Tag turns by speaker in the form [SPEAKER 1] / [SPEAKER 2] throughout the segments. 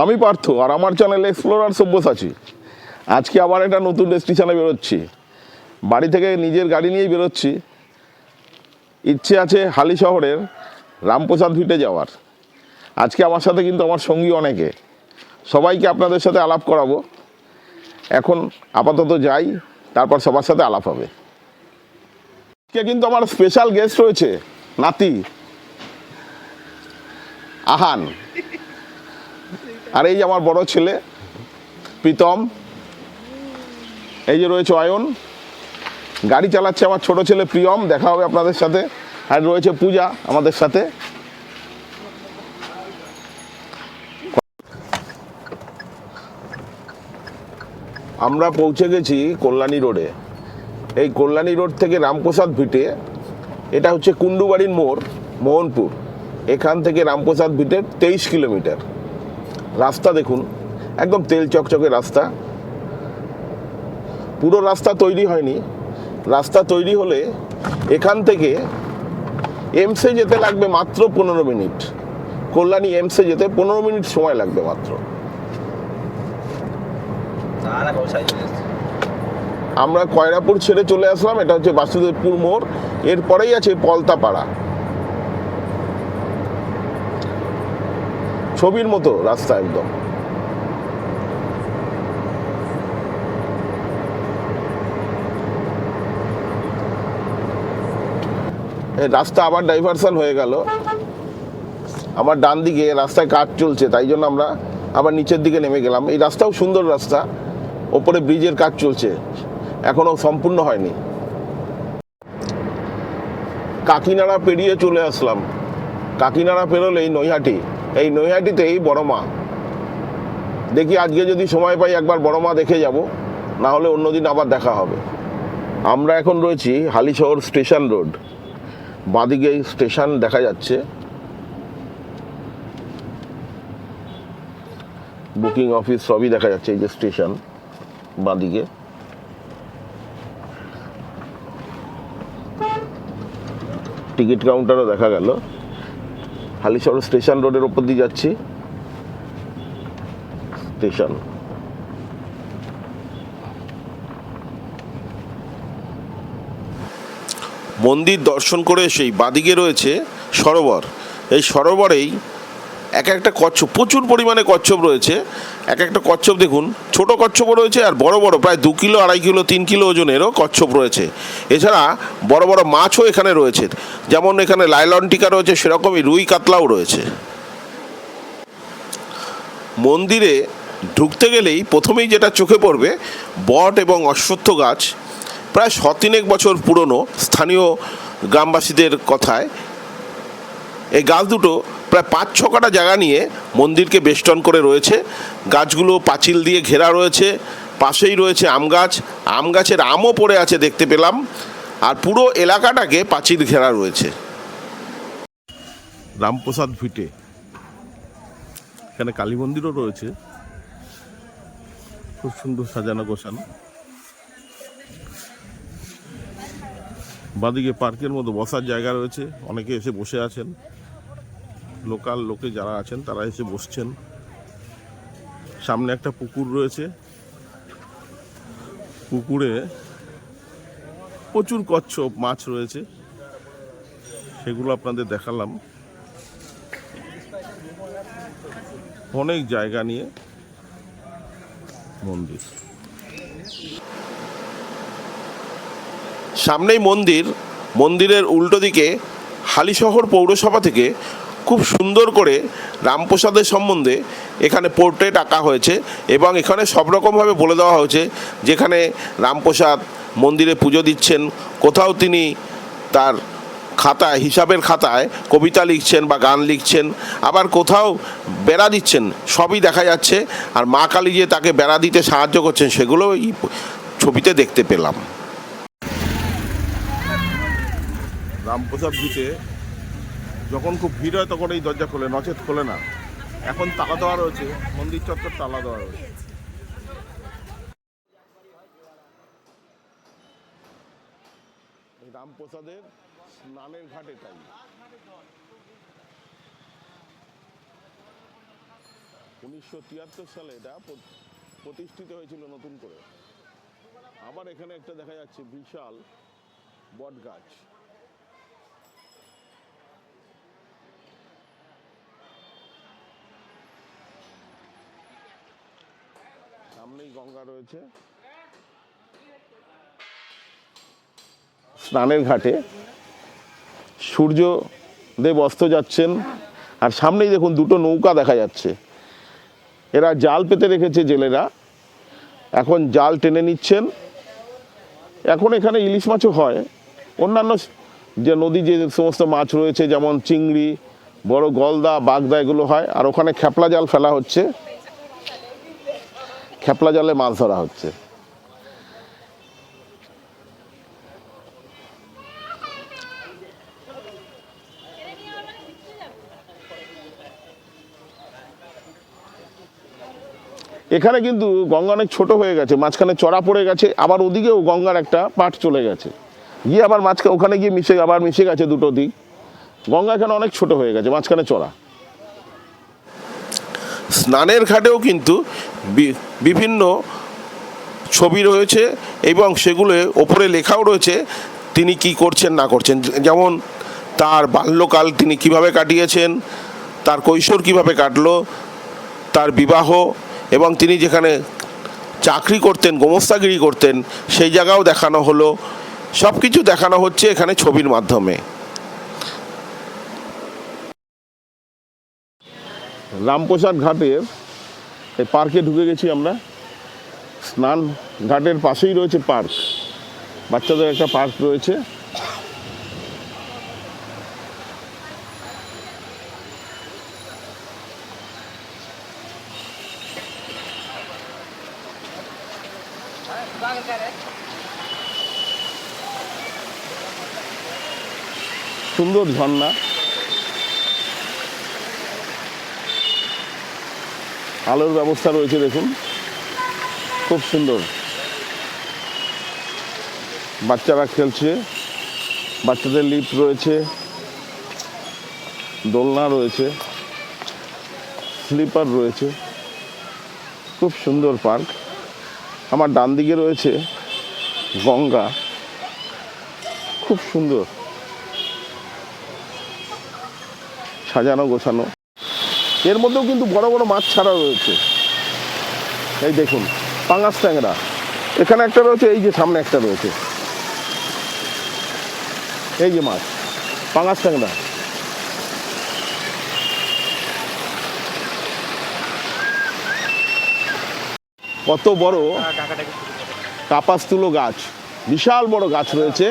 [SPEAKER 1] আমি পার্থ, আর আমার channel explorer Sabyasachi. আজকে আবার একটা নতুন ডেস্টিনেশনে বেরোচ্ছি। বাড়ি থেকে নিজের গাড়ি নিয়েই বেরোচ্ছি। ইচ্ছে আছে হালি শহরের রামপ্রসাদ ভিটে যাওয়ার। আজকে আমার সাথে কিন্তু আমার সঙ্গী অনেকে। সবাইকে আপনাদের সাথে আলাপ করাবো। এখন আপাতত যাই, তারপর সবার সাথে আলাপ হবে। আজকে কিন্তু আমার স্পেশাল গেস্ট রয়েছে, নাতি। আহান। আর এই যে আমার বড় ছেলে, প্রীতম, এই যে রয়েছে অয়ন, গাড়ি চালাচ্ছে আমার ছোট ছেলে প্রিয়ম, দেখা হবে আপনাদের সাথে। আর রয়েছে পূজা আমাদের সাথে। আমরা পৌঁছে গেছি কল্যাণী রোডে। এই কল্যাণী রোড থেকে রামপ্রসাদ ভিটে, এটা হচ্ছে কুন্ডুবাড়ির মোড়, মোহনপুর। এখান থেকে রামপ্রসাদ ভিটের তেইশ কিলোমিটার। রাস্তা দেখুন, একদম তেল চকচকে রাস্তা। পুরো রাস্তা তৈরি হয়নি। রাস্তা তৈরি হলে এখান থেকে এমসে যেতে লাগবে মাত্র পনেরো মিনিট। কল্যাণী এমসে যেতে পনেরো মিনিট সময় লাগবে মাত্র। আমরা কয়রাপুর ছেড়ে চলে আসলাম, এটা হচ্ছে বাসুদেবপুর মোড়, এরপরেই আছে পলতাপাড়া। ছবির মতো রাস্তা একদম। এই রাস্তা আবার ডাইভারশন হয়ে গেল। আমার ডান দিকে রাস্তায় কাজ চলছে, তাই জন্য আমরা আবার নিচের দিকে নেমে গেলাম। এই রাস্তাও সুন্দর রাস্তা, ওপরে ব্রিজের কাজ চলছে এখনও সম্পূর্ণ হয়নি। কাকিনাড়া পেরিয়ে চলে আসলাম। কাকিনাড়া পেরোলেই নৈহাটি। এই নৈহাটিতেই বড় মা। দেখি আজকে যদি সময় পাই একবার বড় মা দেখে যাব, না হলে অন্যদিন আবার দেখা হবে। আমরা এখন রয়েছি হালিশহর স্টেশন রোড। বাঁদিকে স্টেশন দেখা যাচ্ছে। বুকিং অফিস সবই দেখা যাচ্ছে এই যে স্টেশন বাঁদিকে। টিকিট কাউন্টারও দেখা গেল। হালিশহর স্টেশন রোডের ওপর দিয়ে যাচ্ছি। স্টেশন। মন্দির দর্শন করে এসেই বাদিকে রয়েছে সরোবর। এই সরোবরেই এক একটা কচ্ছপ, প্রচুর পরিমাণে কচ্ছপ রয়েছে। এক একটা কচ্ছপ দেখুন, ছোট কচ্ছপও রয়েছে আর বড় বড়, প্রায় দু কিলো, আড়াই কিলো, তিন কিলো ওজনেরও কচ্ছপ রয়েছে। এছাড়া বড় বড় মাছও এখানে রয়েছে। যেমন এখানে লাইলন টিকা রয়েছে, সেরকমই রুই কাতলাও রয়েছে। মন্দিরে ঢুকতে গেলেই প্রথমেই যেটা চোখে পড়বে, বট এবং অশ্বত্থ গাছ। প্রায় শতিনেক বছর পুরনো, স্থানীয় গ্রামবাসীদের কথায়। এই গাছ দুটো প্রায় পাঁচ, ছ কাটা জায়গা নিয়ে মন্দিরকে বেষ্টন করে রয়েছে। গাছগুলো পাঁচিল দিয়ে ঘেরা রয়েছে, পাশেই রয়েছে আম গাছ। আম গাছের আমও পড়ে আছে দেখতে পেলাম। আর পুরো এলাকাটাকে পাঁচিল ঘেরা রয়েছে। রামপ্রসাদ ভিটে। এখানে কালী মন্দিরও রয়েছে। খুব সুন্দর সাজানো গোছানো। বাদিকে পার্কের মতো বসার জায়গা রয়েছে। অনেকে এসে বসে আছেন। লোকাল লোকে যারা আছেন, তারা এসে বসছেন। সামনে একটা পুকুর রয়েছে। পুকুরে প্রচুর কচ্ছপ মাছ রয়েছে। সেগুলো আপনাদের দেখালাম। অনেক জায়গা নিয়ে মন্দির। সামনেই মন্দির। মন্দিরের উল্টো দিকে হালিশহর পৌরসভা থেকে খুব সুন্দর করে রামপ্রসাদের সম্বন্ধে এখানে পোর্ট্রেট আঁকা হয়েছে এবং এখানে সব রকমভাবে বলে দেওয়া হয়েছে যেখানে রামপ্রসাদ মন্দিরে পুজো দিচ্ছেন, কোথাও তিনি তার খাতায় হিসাবের খাতায় কবিতা লিখছেন বা গান লিখছেন, আবার কোথাও বেড়া দিচ্ছেন, সবই দেখা যাচ্ছে আর মা কালী যে তাকে বেড়া দিতে সাহায্য করছেন সেগুলো এই ছবিতে দেখতে পেলাম। রামপ্রসাদ ভিটে যখন খুব ভিড় হয় তখন এই দরজা খোলে, নচেত খোলে না। এখন তালা দেওয়া রয়েছে, মন্দির চত্বর তালা দেওয়া রয়েছে। রামপ্রসাদের স্নানের ঘাটে তাই। উনিশশো তিয়াত্তর সালে এটা প্রতিষ্ঠিত হয়েছিল নতুন করে। আবার এখানে একটা দেখা যাচ্ছে, বিশাল বট গাছ সামনেই গঙ্গা রয়েছে। স্নানের ঘাটে সূর্য দেব অস্ত যাচ্ছেন, আর সামনেই দেখুন দুটো নৌকা দেখা যাচ্ছে। এরা জাল পেতে রেখেছে জেলেরা। এখন জাল টেনে নিচ্ছেন। এখন এখানে ইলিশ মাছও হয়। অন্যান্য যে নদী, যে সমস্ত মাছ রয়েছে, যেমন চিংড়ি, বড় গলদা, বাগদা, এগুলো হয়। আর ওখানে খেপলা জাল ফেলা হচ্ছে। খেপলা জলে মাছ ধরা হচ্ছে। এখানে কিন্তু গঙ্গা অনেক ছোট হয়ে গেছে, মাঝখানে চড়া পড়ে গেছে, আবার ওদিকেও গঙ্গার একটা পাট চলে গেছে। গিয়ে আবার মাঝখানে ওখানে গিয়ে মিশে আবার মিশে গেছে দুটো দিক। গঙ্গা এখানে অনেক ছোট হয়ে গেছে, মাঝখানে চড়া। স্নানের ঘাটেও কিন্তু বিভিন্ন ছবি রয়েছে এবং সেগুলো ওপরে লেখাও রয়েছে তিনি কি করছেন, না করছেন। যেমন তার বাল্যকাল তিনি কীভাবে কাটিয়েছেন, তার কৈশোর কীভাবে কাটলো, তার বিবাহ এবং তিনি যেখানে চাকরি করতেন, গোমস্তাগিরি করতেন, সেই জায়গাও দেখানো হলো। সব কিছু দেখানো হচ্ছে এখানে ছবির মাধ্যমে। রামপ্রসাদ ঘাটের এই পার্কে ঢুকে গেছি আমরা। স্নান ঘাটের পাশেই রয়েছে পার্ক। বাচ্চাদের একটা পার্ক রয়েছে। সুন্দর ঝর্ণা। আলোর ব্যবস্থা রয়েছে, দেখুন। খুব সুন্দর। বাচ্চারা খেলছে, বাচ্চাদের লিফট রয়েছে, দোলনা রয়েছে, স্লিপার রয়েছে। খুব সুন্দর পার্ক। আমার ডান দিকে রয়েছে গঙ্গা। খুব সুন্দর। সাজানো গোছানো। এর মধ্যেও কিন্তু বড় বড় মাছ ছাড়া রয়েছে। এই দেখুন, পাঙাশ ট্যাংরা। এখানে একটা রয়েছে, এই যে সামনে একটা রয়েছে। এই যে মাছ, পাঙাশ ট্যাংরা। কত বড় কাপাস তুলো গাছ। বিশাল বড় গাছ রয়েছে।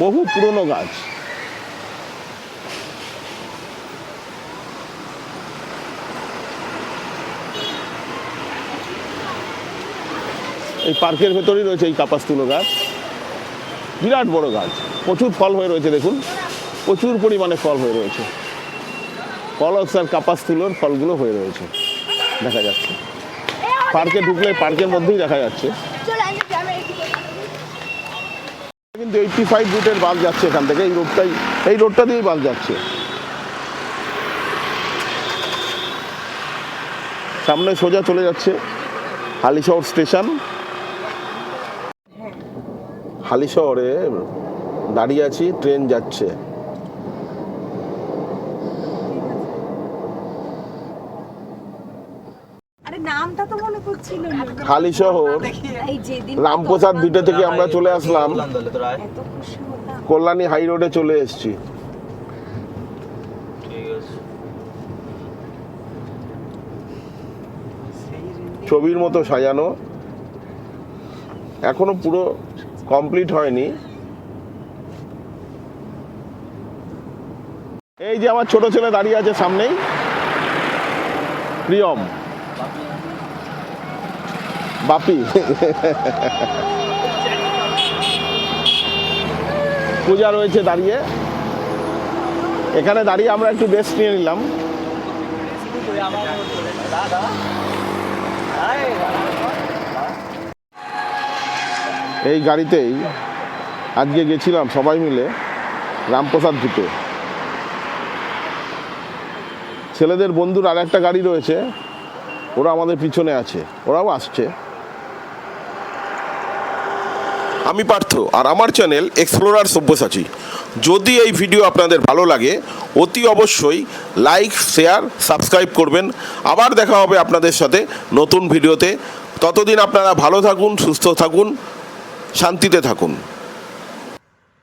[SPEAKER 1] বহু পুরনো গাছ। এই পার্কের ভেতরেই রয়েছে এই কাপাস তুলো গাছ। বিরাট বড় গাছ। প্রচুর ফল হয়ে রয়েছে, দেখুন। প্রচুর পরিমাণে ফল হয়ে রয়েছে। কলস আর কাপাস তুলোর ফলগুলো হয়ে রয়েছে। দেখা যাচ্ছে। পার্কে ঢুকলে, পার্কের মধ্যেই দেখা যাচ্ছে। কিন্তু এইটটি ফাইভ রুটের বাস যাচ্ছে এখান থেকে। এই রোডটাই, এই রোডটা দিয়েই বাস যাচ্ছে। সামনে সোজা চলে যাচ্ছে হালিশহর স্টেশন। হালিশহরে দাঁড়িয়ে আছি ট্রেন যাচ্ছে।
[SPEAKER 2] আরে নামটা তো মনে পড়ছিল না।
[SPEAKER 1] হালিশহর রামপ্রসাদ ভিটে থেকে আমরা চলে আসলাম। কল্যাণী হাই রোডে চলে এসেছি। ছবির মতো সাজানো। এখনও পুরো কমপ্লিট হয়নি। এই যে আমার ছোট ছেলে দাঁড়িয়ে আছে সামনেই। প্রিয়ম। বাপি। পূজা রয়েছে দাঁড়িয়ে। এখানে দাঁড়িয়ে আমরা একটু রেস্ট নিয়ে নিলাম। এই গাড়িতেই আজকে গেছিলাম সবাই মিলে রামপ্রসাদ ভিটে ছেলেদের বন্ধুর আর একটা গাড়ি রয়েছে, ওরা আমাদের পিছনে আছে, ওরাও আসছে। আমি পার্থ, আর আমার চ্যানেল এক্সপ্লোরার সব্যসাচী। যদি এই ভিডিও আপনাদের ভালো লাগে, অতি অবশ্যই লাইক, শেয়ার, সাবস্ক্রাইব করবেন। আবার দেখা হবে আপনাদের সাথে নতুন ভিডিওতে। ততদিন আপনারা ভালো থাকুন, সুস্থ থাকুন। শান্তিতে থাকুন।